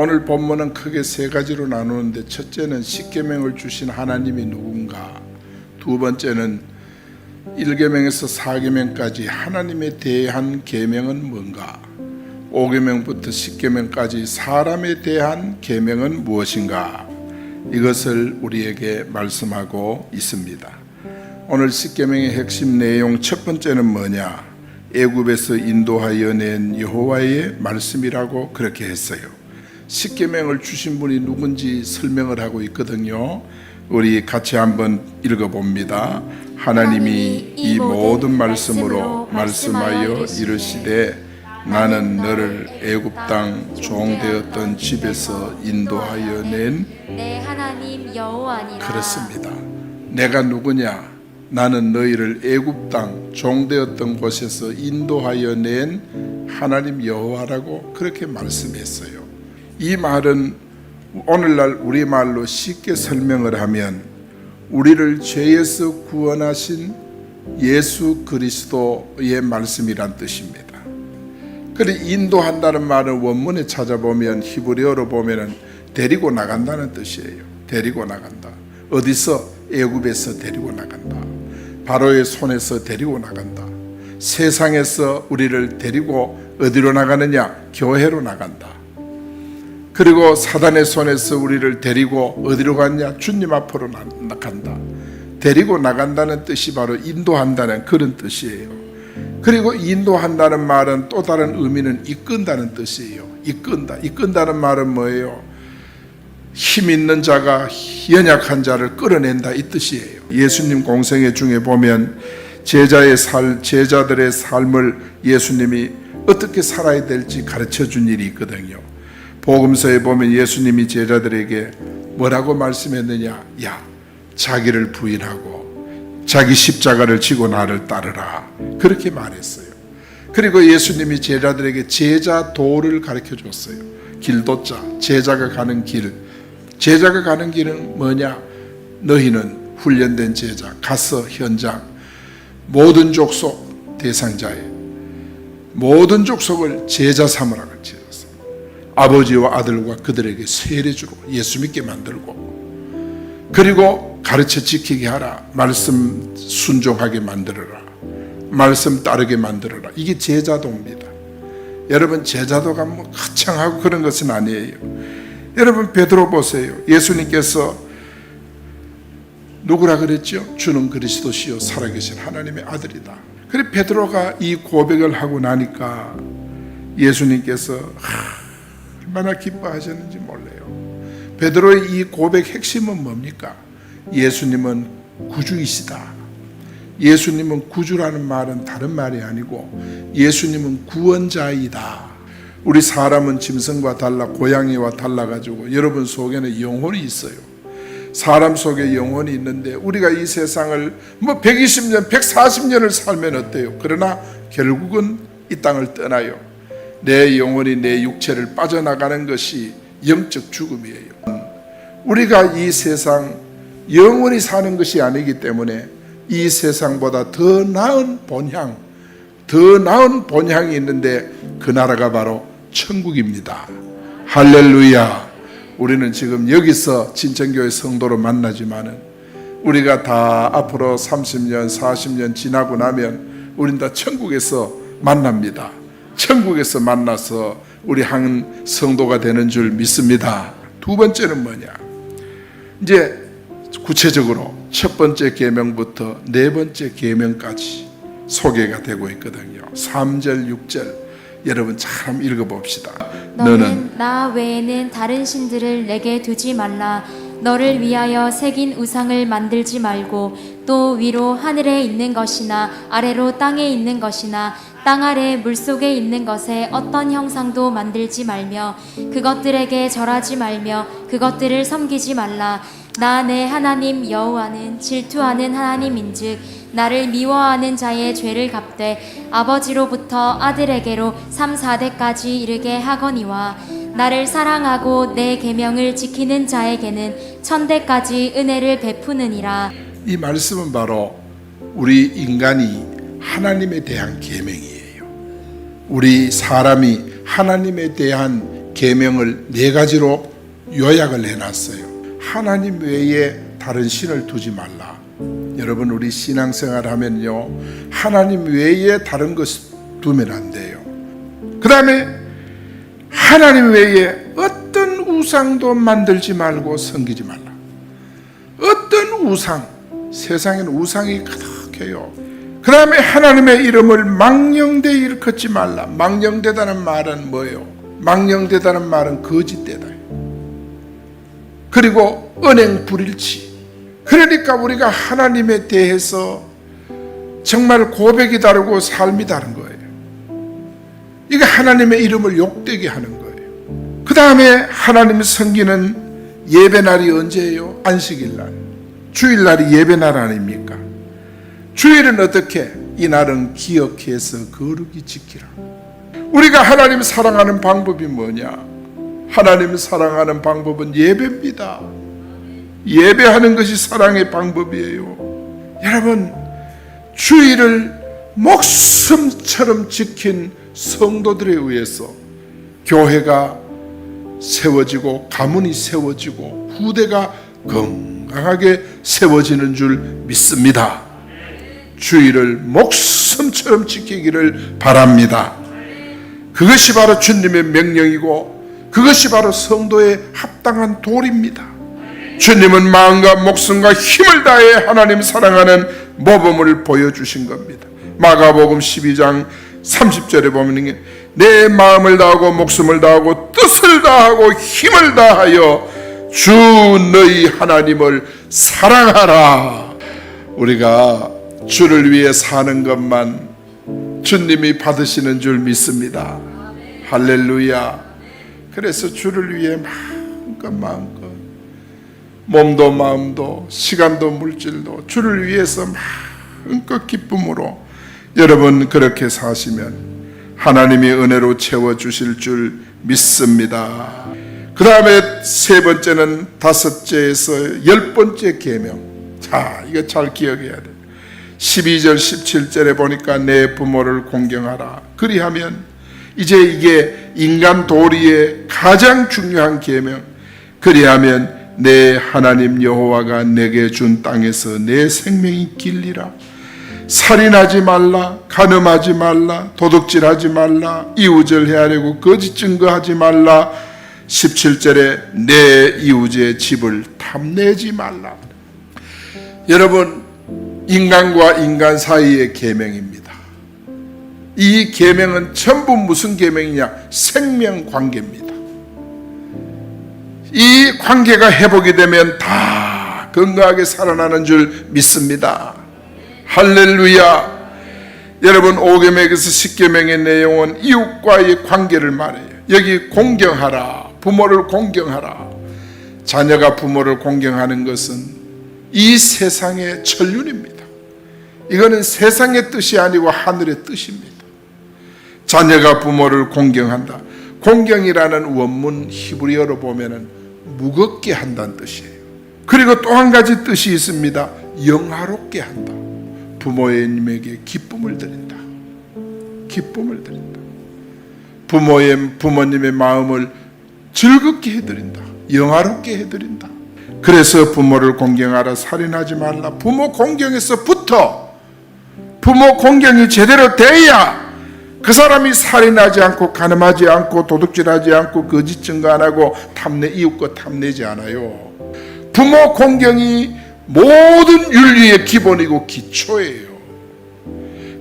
오늘 본문은 크게 세 가지로 나누는데 첫째는 십계명을 주신 하나님이 누군가, 두 번째는 1계명에서 4계명까지 하나님에 대한 계명은 뭔가, 5계명부터 10계명까지 사람에 대한 계명은 무엇인가, 이것을 우리에게 말씀하고 있습니다. 오늘 10계명의 핵심 내용 첫 번째는 뭐냐? 애굽에서 인도하여 낸 여호와의 말씀이라고 그렇게 했어요. 십계명을 주신 분이 누군지 설명을 하고 있거든요. 우리 같이 한번 읽어 봅니다. 하나님이 이 모든 말씀으로 말씀하여 이르시되 나는 너를 애굽 땅 종되었던 집에서 인도하여 낸 내 하나님 여호와니라 그렇습니다. 내가 누구냐? 나는 너희를 애굽 땅 종되었던 곳에서 인도하여 낸 하나님 여호와라고 그렇게 말씀했어요. 이 말은 오늘날 우리 말로 쉽게 설명을 하면 우리를 죄에서 구원하신 예수 그리스도의 말씀이란 뜻입니다. 그래 인도한다는 말은 원문에 찾아보면 히브리어로 보면은 데리고 나간다는 뜻이에요. 데리고 나간다. 어디서 애굽에서 데리고 나간다. 바로의 손에서 데리고 나간다. 세상에서 우리를 데리고 어디로 나가느냐? 교회로 나간다. 그리고 사단의 손에서 우리를 데리고 어디로 갔냐? 주님 앞으로 나- 나간다. 데리고 나간다는 뜻이 바로 인도한다는 그런 뜻이에요. 그리고 인도한다는 말은 또 다른 의미는 이끈다는 뜻이에요. 이끈다. 이끈다는 말은 뭐예요? 힘 있는 자가 연약한 자를 끌어낸다 이 뜻이에요. 예수님 공생애 중에 보면 제자의 살 제자들의 삶을 예수님이 어떻게 살아야 될지 가르쳐 준 일이 있거든요. 복음서에 보면 예수님이 제자들에게 뭐라고 말씀했느냐? 야, 자기를 부인하고 자기 십자가를 지고 나를 따르라. 그렇게 말했어요. 그리고 예수님이 제자들에게 제자 도를 가르쳐 줬어요. 길도자, 제자가 가는 길. 제자가 가는 길은 뭐냐? 너희는 훈련된 제자, 가서 현장, 모든 족속 대상자의 모든 족속을 제자 삼으라 삼. 아버지와 아들과 그들에게 세례주로 예수 믿게 만들고 그리고 가르쳐 지키게 하라. 말씀 순종하게 만들어라. 말씀 따르게 만들어라. 이게 제자도입니다. 여러분 제자도가 뭐 거창하고 그런 것은 아니에요. 여러분 베드로 보세요. 예수님께서 누구라 그랬죠? 주는 그리스도시요 살아계신 하나님의 아들이다. 그래 베드로가 이 고백을 하고 나니까 예수님께서 얼마나 기뻐하셨는지 몰라요. 베드로의 이 고백 핵심은 뭡니까? 예수님은 구주이시다. 예수님은 구주라는 말은 다른 말이 아니고 예수님은 구원자이다. 우리 사람은 짐승과 달라 고양이와 달라 가지고 여러분 속에는 영혼이 있어요. 사람 속에 영혼이 있는데 우리가 이 세상을 뭐 120년, 140년을 살면 어때요? 그러나 결국은 이 땅을 떠나요. 내 영혼이 내 육체를 빠져나가는 것이 영적 죽음이에요. 우리가 이 세상 영원히 사는 것이 아니기 때문에 이 세상보다 더 나은 본향, 더 나은 본향이 있는데 그 나라가 바로 천국입니다. 할렐루야. 우리는 지금 여기서 진천교회 성도로 만나지만은 우리가 다 앞으로 30년, 40년 지나고 나면 우린 다 천국에서 만납니다. 천국에서 만나서 우리 한 성도가 되는 줄 믿습니다. 두 번째는 뭐냐? 이제 구체적으로 첫 번째 계명부터 네 번째 계명까지 소개가 되고 있거든요. 3절, 6절 여러분 참 읽어 봅시다. 너는 나 외에는 다른 신들을 내게 두지 말라 너를 위하여 새긴 우상을 만들지 말고 또 위로 하늘에 있는 것이나 아래로 땅에 있는 것이나 땅 아래 물속에 있는 것에 어떤 형상도 만들지 말며 그것들에게 절하지 말며 그것들을 섬기지 말라. 나 내 하나님 여호와는 질투하는 하나님인즉 나를 미워하는 자의 죄를 갚되 아버지로부터 아들에게로 3, 4대까지 이르게 하거니와 나를 사랑하고 내 계명을 지키는 자에게는 천대까지 은혜를 베푸느니라 이 말씀은 바로 우리 인간이 하나님에 대한 계명이에요. 우리 사람이 하나님에 대한 계명을 네 가지로 요약을 해놨어요. 하나님 외에 다른 신을 두지 말라. 여러분 우리 신앙생활 하면요 하나님 외에 다른 것 두면 안 돼요. 그 다음에 하나님 외에 어떤 우상도 만들지 말고 섬기지 말라. 어떤 우상, 세상에는 우상이 가득해요. 그 다음에 하나님의 이름을 망령되 일컫지 말라. 망령되다는 말은 뭐예요? 망령되다는 말은 거짓되다. 그리고 은행 불일치. 그러니까 우리가 하나님에 대해서 정말 고백이 다르고 삶이 다른 거예요. 이게 하나님의 이름을 욕되게 하는 거예요. 그 다음에 하나님 섬기는 예배날이 언제예요? 안식일날. 주일날이 예배날 아닙니까? 주일은 어떻게? 이 날은 기억해서 거룩히 지키라. 우리가 하나님 사랑하는 방법이 뭐냐? 하나님 사랑하는 방법은 예배입니다. 예배하는 것이 사랑의 방법이에요. 여러분, 주일을 목숨처럼 지킨 성도들에 의해서 교회가 세워지고 가문이 세워지고 후대가 건강하게 세워지는 줄 믿습니다. 주의를 목숨처럼 지키기를 바랍니다. 그것이 바로 주님의 명령이고 그것이 바로 성도의 합당한 도리입니다. 주님은 마음과 목숨과 힘을 다해 하나님 사랑하는 모범을 보여주신 겁니다. 마가복음 12장 30절에 보면 내 마음을 다하고 목숨을 다하고 뜻을 다하고 힘을 다하여 주 너희 하나님을 사랑하라. 우리가 주를 위해 사는 것만 주님이 받으시는 줄 믿습니다. 할렐루야. 그래서 주를 위해 마음껏 마음껏 몸도 마음도 시간도 물질도 주를 위해서 마음껏 기쁨으로 여러분 그렇게 사시면 하나님이 은혜로 채워 주실 줄 믿습니다. 그 다음에 세 번째는 다섯째에서 열 번째 계명. 자, 이거 잘 기억해야 돼. 12절 17절에 보니까 내 부모를 공경하라. 그리하면 이제 이게 인간 도리의 가장 중요한 계명. 그리하면 내 하나님 여호와가 내게 준 땅에서 내 생명이 길리라. 살인하지 말라, 간음하지 말라, 도둑질하지 말라, 이웃을 헤아리고 거짓 증거하지 말라. 17절에 내 이웃의 집을 탐내지 말라. 여러분 인간과 인간 사이의 계명입니다. 이 계명은 전부 무슨 계명이냐? 생명 관계입니다. 이 관계가 회복이 되면 다 건강하게 살아나는 줄 믿습니다. 할렐루야. 여러분 5계명에서 10계명의 내용은 이웃과의 관계를 말해요. 여기 공경하라. 부모를 공경하라. 자녀가 부모를 공경하는 것은 이 세상의 천륜입니다. 이거는 세상의 뜻이 아니고 하늘의 뜻입니다. 자녀가 부모를 공경한다. 공경이라는 원문 히브리어로 보면은 무겁게 한다는 뜻이에요. 그리고 또 한 가지 뜻이 있습니다. 영화롭게 한다. 부모님에게 기쁨을 드린다. 기쁨을 드린다. 부모의 부모님의 마음을 즐겁게 해드린다. 영화롭게 해드린다. 그래서 부모를 공경하라 살인하지 말라. 부모 공경에서부터 부모 공경이 제대로 돼야 그 사람이 살인하지 않고 가늠하지 않고 도둑질하지 않고 거짓 증거 안 하고 탐내 이웃과 탐내지 않아요. 부모 공경이 모든 윤리의 기본이고 기초예요.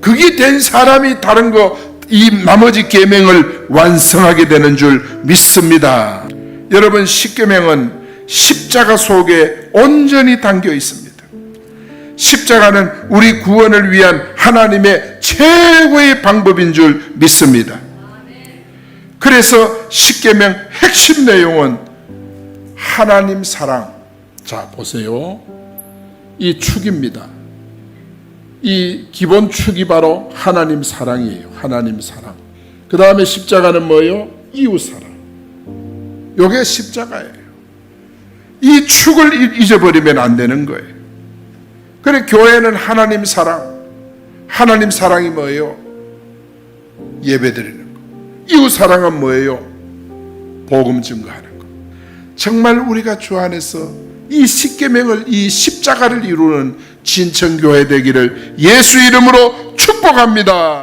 그게 된 사람이 다른 거 이 나머지 계명을 완성하게 되는 줄 믿습니다. 여러분 십계명은 십자가 속에 온전히 담겨 있습니다. 십자가는 우리 구원을 위한 하나님의 최고의 방법인 줄 믿습니다. 그래서 십계명 핵심 내용은 하나님 사랑. 자, 보세요. 이 축입니다. 이 기본 축이 바로 하나님 사랑이에요. 하나님 사랑. 그 다음에 십자가는 뭐예요? 이웃 사랑. 요게 십자가예요. 이 축을 잊어버리면 안 되는 거예요. 그래 교회는 하나님 사랑, 하나님 사랑이 뭐예요? 예배 드리는 거. 이웃 사랑은 뭐예요? 복음 증거하는 것. 정말 우리가 주 안에서 이 십계명을 이 십자가를 이루는 진천교회 되기를 예수 이름으로 축복합니다.